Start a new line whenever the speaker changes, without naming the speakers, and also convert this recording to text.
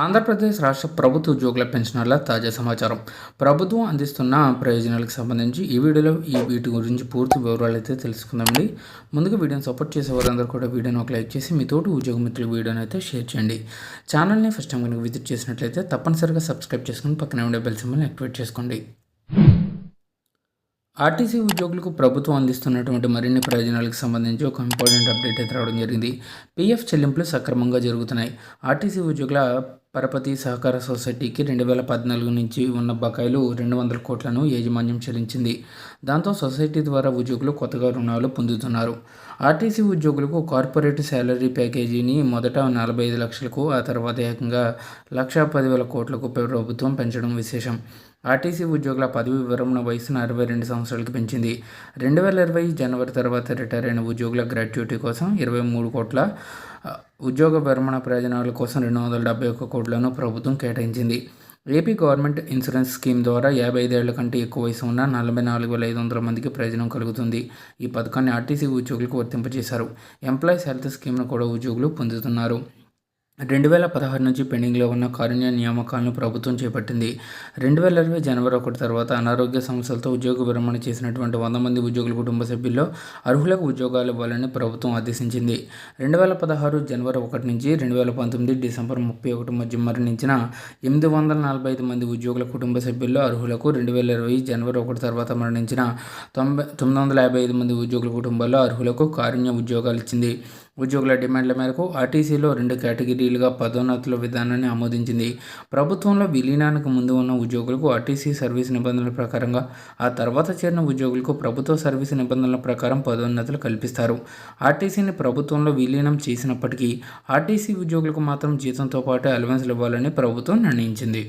ఆంధ్రప్రదేశ్ రాష్ట్ర ప్రభుత్వ ఉద్యోగుల పెన్షనర్ల తాజా సమాచారం. ప్రభుత్వం అందిస్తున్న ప్రయోజనాలకు సంబంధించి ఈ వీడియోలో ఈ వీటి గురించి పూర్తి వివరాలు అయితే తెలుసుకుందామండి. ముందుగా వీడియోని సపోర్ట్ చేసే వారందరూ కూడా వీడియోని ఒక లైక్ చేసి మీ తోటి ఉద్యోగ మిత్రులు వీడియోని అయితే షేర్ చేయండి. ఛానల్ని ఫస్ట్ టైం కనుక విజిట్ చేసినట్లయితే తప్పనిసరిగా సబ్స్క్రైబ్ చేసుకుని పక్కనే ఉండే బెల్ సింబల్ని యాక్టివేట్ చేసుకోండి. ఆర్టీసీ ఉద్యోగులకు ప్రభుత్వం అందిస్తున్నటువంటి మరిన్ని ప్రయోజనాలకు సంబంధించి ఒక ఇంపార్టెంట్ అప్డేట్ అయితే రావడం జరిగింది. పీఎఫ్ చెల్లింపులు సక్రమంగా జరుగుతున్నాయి. ఆర్టీసీ ఉద్యోగుల పరపతి సహకార సొసైటీకి రెండు వేల పద్నాలుగు నుంచి ఉన్న బకాయిలు రెండు వందల కోట్లను యాజమాన్యం చెల్లించింది. దాంతో సొసైటీ ద్వారా ఉద్యోగులు కొత్తగా రుణాలు పొందుతున్నారు. ఆర్టీసీ ఉద్యోగులకు కార్పొరేట్ శాలరీ ప్యాకేజీని మొదట నలభై ఐదు లక్షలకు ఆ తర్వాత ఏకంగా లక్షా పదివేల కోట్లకు ప్రభుత్వం పెంచడం విశేషం. ఆర్టీసీ ఉద్యోగుల పదవి విరమణ వయసును అరవై రెండు సంవత్సరాలకు పెంచింది. రెండు వేల ఇరవై జనవరి తర్వాత రిటైర్ అయిన ఉద్యోగుల గ్రాట్యుటీ కోసం ఇరవై మూడు కోట్ల ఉద్యోగ విరమణ ప్రయోజనాల కోసం రెండు వందల డెబ్బై ఒక్క కోట్లను ప్రభుత్వం కేటాయించింది. ఏపీ గవర్నమెంట్ ఇన్సూరెన్స్ స్కీమ్ ద్వారా యాభై ఐదేళ్ళ కంటే ఎక్కువ వయసు ఉన్న నలభై నాలుగు వేల ఐదు వందల మందికి ప్రయోజనం కలుగుతుంది. ఈ పథకాన్ని ఆర్టీసీ ఉద్యోగులకు వర్తింపజేశారు. ఎంప్లాయీస్ హెల్త్ స్కీమ్ను కూడా ఉద్యోగులు పొందుతున్నారు. రెండు వేల పదహారు నుంచి పెండింగ్లో ఉన్న కారుణ్య నియామకాలను ప్రభుత్వం చేపట్టింది. రెండు వేల ఇరవై జనవరి ఒకటి తర్వాత అనారోగ్య సమస్యలతో ఉద్యోగ విరమణ చేసినటువంటి వంద మంది ఉద్యోగుల కుటుంబ సభ్యుల్లో అర్హులకు ఉద్యోగాలు ఇవ్వాలని ప్రభుత్వం ఆదేశించింది. రెండు వేల పదహారు జనవరి ఒకటి నుంచి రెండు వేల పంతొమ్మిది డిసెంబర్ ముప్పై ఒకటి మధ్య మరణించిన ఎనిమిది వందల నలభై ఐదు మంది ఉద్యోగుల కుటుంబ సభ్యుల్లో అర్హులకు రెండు వేల ఇరవై జనవరి ఒకటి తర్వాత మరణించిన తొంభై తొమ్మిది వందల యాభై ఐదు మంది ఉద్యోగుల కుటుంబాల్లో అర్హులకు కారుణ్య ఉద్యోగాలు ఇచ్చింది. ఉద్యోగుల డిమాండ్ల మేరకు ఆర్టీసీలో రెండు కేటగిరీలుగా పదోన్నతుల విధానాన్ని ఆమోదించింది. ప్రభుత్వంలో విలీనానికి ముందు ఉన్న ఉద్యోగులకు ఆర్టీసీ సర్వీస్ నిబంధనల ప్రకారంగా ఆ తర్వాత చేరిన ఉద్యోగులకు ప్రభుత్వ సర్వీస్ నిబంధనల ప్రకారం పదోన్నతులు కల్పిస్తారు. ఆర్టీసీని ప్రభుత్వంలో విలీనం చేసినప్పటికీ ఆర్టీసీ ఉద్యోగులకు మాత్రం జీతంతో పాటు అలవెన్స్లు ఇవ్వాలని ప్రభుత్వం నిర్ణయించింది.